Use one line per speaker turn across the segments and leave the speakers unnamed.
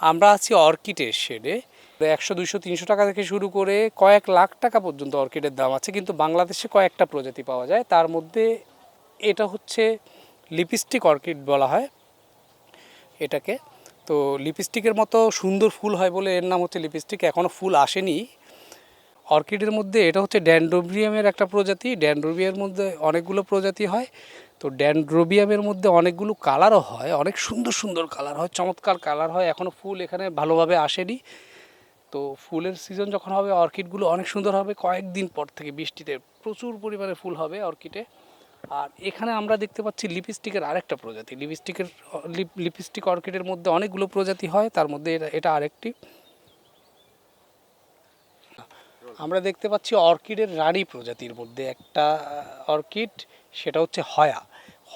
আমরা আছি অর্কিডের শেডে একশো, দুইশো, তিনশো টাকা থেকে শুরু করে কয়েক লাখ টাকা পর্যন্ত অর্কিডের দাম আছে, কিন্তু বাংলাদেশে কয়েকটা প্রজাতি পাওয়া যায়। তার মধ্যে এটা হচ্ছে লিপস্টিক অর্কিড বলা হয় এটাকে। তো লিপস্টিকের মতো সুন্দর ফুল হয় বলে এর নাম হচ্ছে লিপস্টিক এখনও ফুল আসেনি। অর্কিডের মধ্যে এটা হচ্ছে ড্যান্ড্রোবিয়ামের একটা প্রজাতি। ড্যান্ড্রোবিয়ার মধ্যে অনেকগুলো প্রজাতি হয়। তো ড্যান্ড্রোবিয়ামের মধ্যে অনেকগুলো কালারও হয়, অনেক সুন্দর সুন্দর কালার হয়, চমৎকার কালার হয়। এখনও ফুল এখানে ভালোভাবে আসেনি। তো ফুলের সিজন যখন হবে, অর্কিডগুলো অনেক সুন্দর হবে। কয়েকদিন পর থেকে বৃষ্টিতে প্রচুর পরিমাণে ফুল হবে অর্কিডে। আর এখানে আমরা দেখতে পাচ্ছি লিপস্টিকের আরেকটা প্রজাতি। লিপস্টিকের লিপস্টিক অর্কিডের মধ্যে অনেকগুলো প্রজাতি হয়। তার মধ্যে এটা এটা আরেকটি। আমরা দেখতে পাচ্ছি অর্কিডের রানী প্রজাতির মধ্যে একটা অর্কিড, সেটা হচ্ছে হয়া।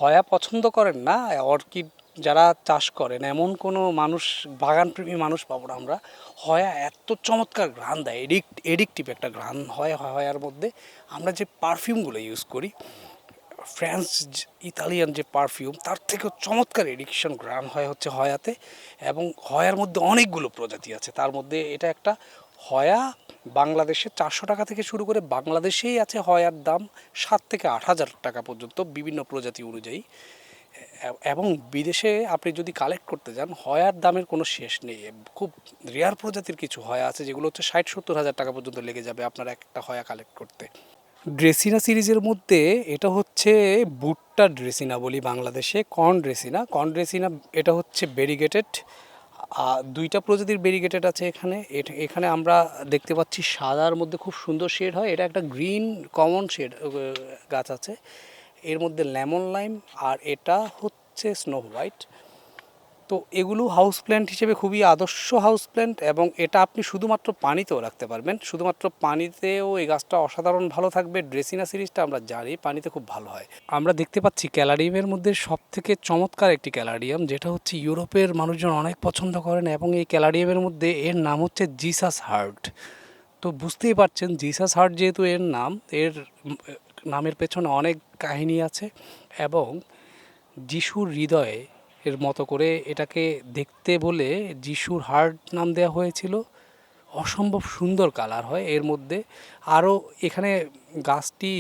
হয়া পছন্দ করেন না, অর্কিড যারা চাষ করেন, এমন কোনো মানুষ, বাগানপ্রেমী মানুষ পাবো না আমরা। হয়া এত চমৎকার ঘ্রাণ দেয়, এডিক্ট, এডিক্টিভ একটা ঘ্রাণ হয় হয়ার মধ্যে। আমরা যে পারফিউমগুলো ইউজ করি, ফ্রান্স ইতালিয়ান যে পারফিউম, তার থেকেও চমৎকার এডিকশন গ্রাম হয় হচ্ছে হয়াতে। এবং হয়ার মধ্যে অনেকগুলো প্রজাতি আছে, তার মধ্যে এটা একটা হয়া বাংলাদেশে চারশো টাকা থেকে শুরু করে বাংলাদেশেই আছে হয়ার দাম সাত থেকে আট হাজার টাকা পর্যন্ত বিভিন্ন প্রজাতি অনুযায়ী। এবং বিদেশে আপনি যদি কালেক্ট করতে যান, হয়ার দামের কোনো শেষ নেই। খুব রেয়ার প্রজাতির কিছু হয়া আছে, যেগুলো হচ্ছে ষাট সত্তর হাজার টাকা পর্যন্ত লেগে যাবে আপনার একটা হয়া কালেক্ট করতে। ড্রেসিনা সিরিজের মধ্যে এটা হচ্ছে বুট্টা ড্রেসিনা বলি বাংলাদেশে কর্ন ড্রেসিনা কর্ন ড্রেসিনা এটা হচ্ছে বেরিগেটেড দুইটা প্রজাতির বেরিগেটেড আছে এখানে। এখানে আমরা দেখতে পাচ্ছি সাদার মধ্যে খুব সুন্দর শেড হয়। এটা একটা গ্রিন কমন শেড গাছ আছে। এর মধ্যে লেমন লাইম আর এটা হচ্ছে স্নো হোয়াইট। তো এগুলো হাউস প্ল্যান্ট হিসেবে খুবই আদর্শ হাউস প্ল্যান্ট এবং এটা আপনি শুধুমাত্র পানিতেও রাখতে পারবেন। শুধুমাত্র পানিতেও এই গাছটা অসাধারণ ভালো থাকবে। ড্রেসিনা সিরিজটা আমরা জানি পানিতে খুব ভালো হয়। আমরা দেখতে পাচ্ছি ক্যালারিয়ামের মধ্যে সব থেকে চমৎকার একটি ক্যালারিয়াম, যেটা হচ্ছে ইউরোপের মানুষজন অনেক পছন্দ করেন এবং এই ক্যালারিয়ামের মধ্যে এর নাম হচ্ছে জিসাস হার্ট তো বুঝতেই পারছেন জিসাস হার্ট যেহেতু এর নাম, এর নামের পেছনে অনেক কাহিনী আছে এবং যিশুর হৃদয়ে এর মতো করে এটাকে দেখতে বলে যিশুর হার্ট নাম দেওয়া হয়েছিল। অসম্ভব সুন্দর কালার হয় এর মধ্যে। আরও এখানে গাছটি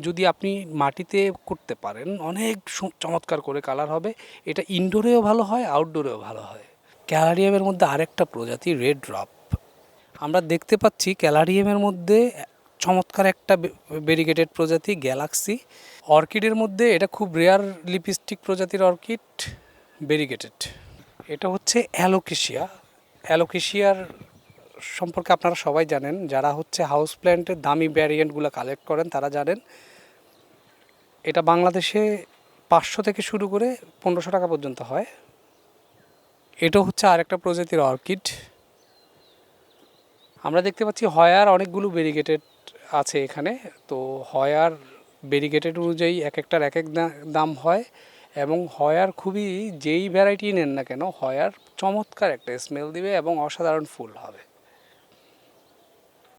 যদি আপনি মাটিতে করতে পারেন, অনেক চমৎকার করে কালার হবে। এটা ইনডোরেও ভালো হয়, আউটডোরেও ভালো হয়। ক্যালারিয়ামের মধ্যে আরেকটা প্রজাতি, রেড ড্রপ আমরা দেখতে পাচ্ছি ক্যালারিয়ামের মধ্যে চমৎকার একটা বেরিগেটেড প্রজাতি, গ্যালাক্সি। অর্কিডের মধ্যে এটা খুব রেয়ার লিপস্টিক প্রজাতির অর্কিড। বেরিগেটেড। এটা হচ্ছে অ্যালোকেশিয়া। অ্যালোকেশিয়ার সম্পর্কে আপনারা সবাই জানেন, যারা হচ্ছে হাউস প্ল্যান্টের দামি ভ্যারিয়েন্টগুলো কালেক্ট করেন, তারা জানেন এটা বাংলাদেশে পাঁচশো থেকে শুরু করে পনেরোশো টাকা পর্যন্ত হয়। এটা হচ্ছে আরেকটা প্রজাতির অর্কিড। আমরা দেখতে পাচ্ছি হয়ার অনেকগুলো ব্যারিগেটেড আছে এখানে। তো হয়ার ব্যারিগেটেড অনুযায়ী এক একটার এক এক দাম হয়। এবং হয়ার খুবই যেই ভ্যারাইটি নেন না কেন, হয়ার চমৎকার একটা স্মেল দিবে এবং অসাধারণ ফুল হবে।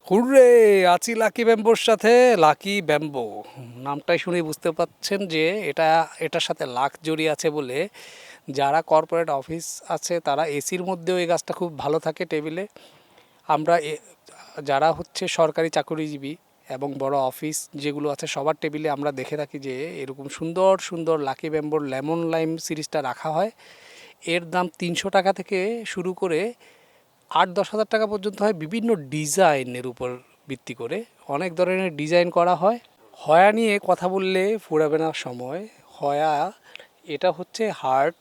হুররে, আছি লাকি ব্যাম্বোর সাথে লাকি ব্যাম্বো নামটাই শুনে বুঝতে পাচ্ছেন যে এটা, এটার সাথে লাখ জড়িয়ে আছে বলে যারা কর্পোরেট অফিস আছে তারা এসির মধ্যেও এই গাছটা খুব ভালো থাকে টেবিলে আমরা যারা হচ্ছে সরকারি চাকরিজীবী এবং বড় অফিস যেগুলো আছে, সবার টেবিলে আমরা দেখে থাকি যে এরকম সুন্দর সুন্দর লাকি ব্যাম্বোর লেমন লাইম সিরিজটা রাখা হয়। এর দাম তিনশো টাকা থেকে শুরু করে আট, দশ হাজার টাকা পর্যন্ত হয় বিভিন্ন ডিজাইনের উপর ভিত্তি করে। অনেক ধরনের ডিজাইন করা হয়। হয়া নিয়ে কথা বললে ফুরাবে না সময়। হয়া, এটা হচ্ছে হার্ট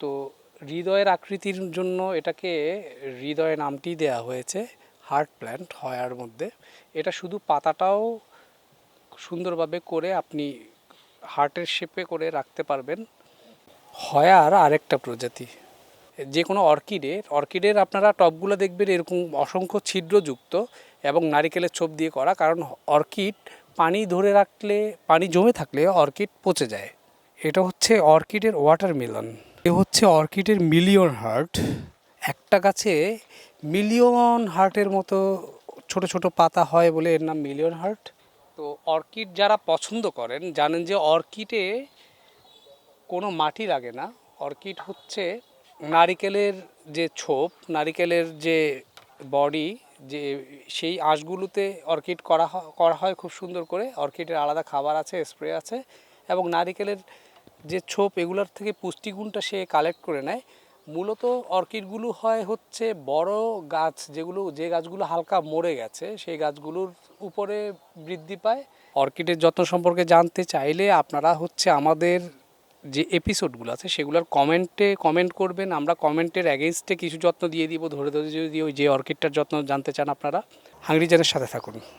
তো হৃদয়ের আকৃতির জন্য এটাকে হৃদয় নামটি দেয়া হয়েছে। হার্ট প্ল্যান্ট হয়ার মধ্যে। এটা শুধু পাতাটাও সুন্দরভাবে করে আপনি হার্টের শেপে করে রাখতে পারবেন। হয়ার আরেকটা প্রজাতি। যে কোনো অর্কিডের অর্কিডের আপনারা টবগুলো দেখবেন এরকম অসংখ্য ছিদ্রযুক্ত এবং নারিকেলের ছোপ দিয়ে করা, কারণ অর্কিড পানি ধরে রাখলে, পানি জমে থাকলে অর্কিড পচে যায়। এটা হচ্ছে অর্কিডের ওয়াটারমেলন এ হচ্ছে অর্কিডের মিলিয়ন হার্ট একটা গাছে মিলিয়ন হার্টের মতো ছোট ছোট পাতা হয় বলে এর নাম মিলিয়ন হার্ট। তো অর্কিড যারা পছন্দ করেন জানেন যে অর্কিডে কোনো মাটি লাগে না। অর্কিড হচ্ছে নারিকেলের যে ছোপ, নারিকেলের যে বডি, যে সেই আঁশগুলোতে অর্কিড করা করা হয় খুব সুন্দর করে। অর্কিডের আলাদা খাবার আছে, স্প্রে আছে এবং নারিকেলের যে ছোপ, এগুলোর থেকে পুষ্টিগুণটা সে কালেক্ট করে নেয়। মূলত অর্কিডগুলো হয় হচ্ছে বড় গাছ যেগুলো, যে গাছগুলো হালকা মরে গেছে, সেই গাছগুলোর উপরে বৃদ্ধি পায়। অর্কিডের যত্ন সম্পর্কে জানতে চাইলে আপনারা হচ্ছে আমাদের যে এপিসোডগুলো আছে, সেগুলোর কমেন্টে কমেন্ট করবেন। আমরা কমেন্টের অ্যাগেনস্টে কিছু যত্ন দিয়ে দিব, ধরে ধরে যদি ওই যে অর্কিডটার যত্ন জানতে চান আপনারা। হাংরিজেনের সাথে থাকুন।